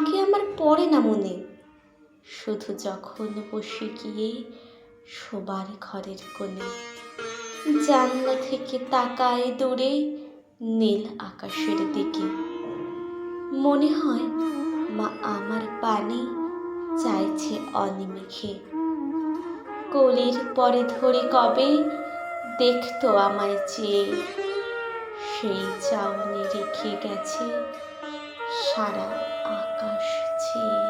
মাকে আমার পড়ে না মনে। শুধু যখন বসে গিয়ে শোবার ঘরের কোণে। জানলা থেকে তাকায় দূরে নীল আকাশের দিকে। মনে হয় মা আমার পানি চাইছে অনিমেষে। কোলের পরে ধরে কবে দেখতো আমায় চেয়ে সেই চাউনি রেখে গেছে। সারা আকাশ ছেয়ে